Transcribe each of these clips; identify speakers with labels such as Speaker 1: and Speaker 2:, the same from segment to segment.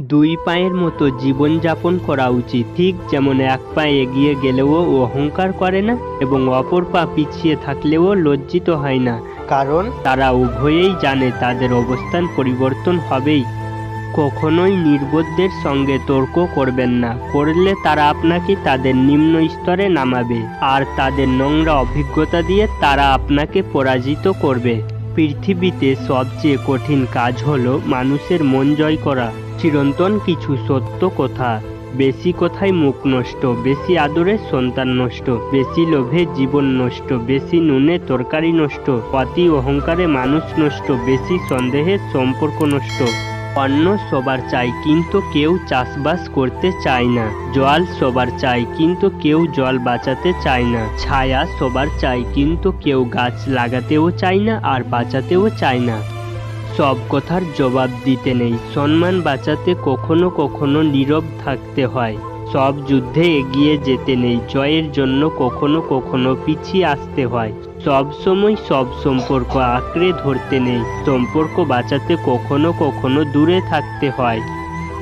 Speaker 1: দুই পায়ের মতো জীবনযাপন করা উচিত। ঠিক যেমন এক পায়ে এগিয়ে গেলেও অহংকার করে না এবং অপর পা পিছিয়ে থাকলেও লজ্জিত হয় না। কারণ তারা উভয়েই জানে তাদের অবস্থান পরিবর্তন হবেই। কখনোই নির্বোধদের সঙ্গে তর্ক করবেন না। করলে তারা আপনাকে তাদের নিম্ন স্তরে নামাবে। আর তাদের নোংরা অভিজ্ঞতা দিয়ে তারা আপনাকে পরাজিত করবে। পৃথিবীতে সবচেয়ে কঠিন কাজ হল মানুষের মন জয় করা। চিরন্তন কিছু সত্য কথা। বেশি কথায় মুখ নষ্ট, বেশি আদরে সন্তান নষ্ট, বেশি লোভে জীবন নষ্ট, বেশি নুনে তরকারি নষ্ট, অতি অহংকারে মানুষ নষ্ট, বেশি সন্দেহে সম্পর্ক নষ্ট। অন্ন সবার চাই কিন্তু কেউ চাষবাস করতে চায় না। জল সবার চাই কিন্তু কেউ জল বাঁচাতে চায় না। ছায়া সবার চাই কিন্তু কেউ গাছ লাগাতেও চায় না আর বাঁচাতেও চায় না। সব কথার জবাব দিতে নেই। সম্মান বাঁচাতে কখনো কখনো নীরব থাকতে হয়। সব যুদ্ধে এগিয়ে যেতে নেই। জয়ের জন্য কখনো কখনো পিছিয়ে আসতে হয়। সব সময় সব সম্পর্ক আঁকড়ে ধরতে নেই। সম্পর্ক বাঁচাতে কখনো কখনো দূরে থাকতে হয়।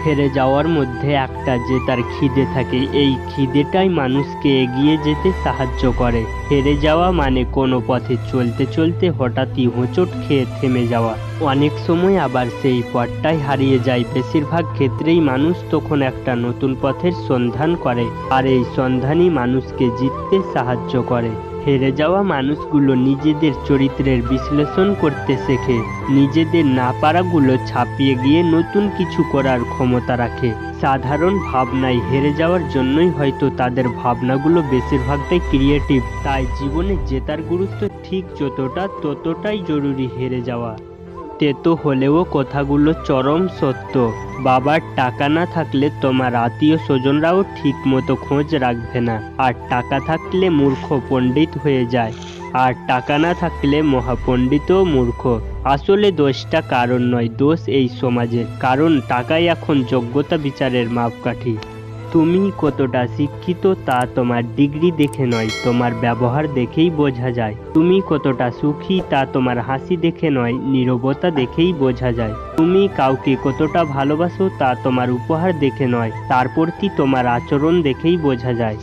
Speaker 1: হেরে যাওয়ার মধ্যে একটা যে তার খিদে থাকে, এই খিদেটাই মানুষকে এগিয়ে যেতে সাহায্য করে। হেরে যাওয়া মানে কোনো পথে চলতে চলতে হঠাৎই হোঁচট খেয়ে থেমে যাওয়া। অনেক সময় আবার সেই পথটাই হারিয়ে যায়। বেশিরভাগ ক্ষেত্রেই মানুষ তখন একটা নতুন পথের সন্ধান করে, আর এই সন্ধানই মানুষকে জিততে সাহায্য করে। হেরে যাওয়া মানুষগুলো নিজেদের চরিত্রের বিশ্লেষণ করতে শেখে, নিজেদের না পারাগুলো ছাপিয়ে গিয়ে নতুন কিছু করার ক্ষমতা রাখে। সাধারণ ভাবনায় হেরে যাওয়ার জন্যই হয়তো তাদের ভাবনাগুলো বেশিরভাগটাই ক্রিয়েটিভ, তাই জীবনে জেতার গুরুত্ব ঠিক যতটা, ততটাই জরুরি হেরে যাওয়া। তেতো হলেও কথাগুলো চরম সত্য। বাবার টাকা না থাকলে তোমার আত্মীয় স্বজনরাও ঠিক মতো খোঁজ রাখবে না। আর টাকা থাকলে মূর্খ পণ্ডিত হয়ে যায়। আর টাকা না থাকলে মহাপণ্ডিতও মূর্খ। আসলে দোষটা কারণ নয়, দোষ এই সমাজের। কারণ টাকাই এখন যোগ্যতা বিচারের মাপকাঠি। তুমি কতটা শিক্ষিত তা তোমার ডিগ্রি দেখে নয়, তোমার ব্যবহার দেখেই বোঝা যায়। তুমি কতটা সুখী তা তোমার হাসি দেখে নয়, নীরবতা দেখেই বোঝা যায়। তুমি কাউকে কতটা ভালোবাসো তা তোমার উপহার দেখে নয়, তার প্রতি তোমার আচরণ দেখেই বোঝা যায়।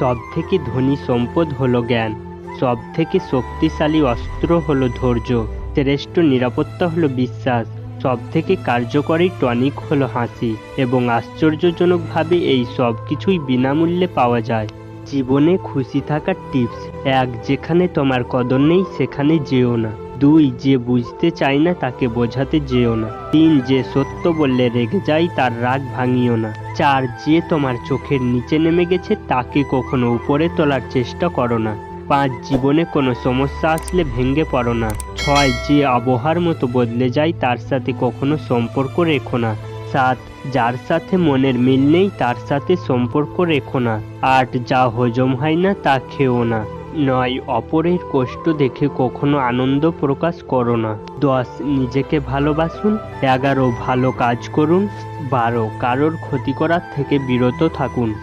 Speaker 1: সব থেকে ধনী সম্পদ হলো জ্ঞান সব থেকে শক্তিশালী অস্ত্র হলো ধৈর্য, শ্রেষ্ঠ নিরাপত্তা হলো বিশ্বাস। সব থেকে কার্যকরী টনিক হলো হাসি এবং আশ্চর্যজনকভাবে এই সব কিছুই বিনামূল্যে পাওয়া যায়। জীবনে খুশি থাকার টিপস, এক, যেখানে তোমার কদর নেই, সেখানে যেও না। দুই, যে বুঝতে চায় না, তাকে বোঝাতে যেও না। তিন, যে সত্য বললে রেগে যায়, তার রাগ ভাঙিও না। চার, যে তোমার চোখের নিচে নেমে গেছে, তাকে কখনো উপরে তোলার চেষ্টা করো না। পাঁচ জীবনে কোনো সমস্যা আসলে ভেঙে পড়ো না। ছয়, যে আবহাওয়ার মতো বদলে যায় তার সাথে কখনো সম্পর্ক রেখো না। সাত, যার সাথে মনের মিল নেই তার সাথে সম্পর্ক রেখো না। আট, যা হজম হয় না তা খেও না। নয়, অপরের কষ্ট দেখে কখনো আনন্দ প্রকাশ করো না। দশ, নিজেকে ভালোবাসুন। এগারো, ভালো কাজ করুন। বারো, কারোর ক্ষতি করার থেকে বিরত থাকুন।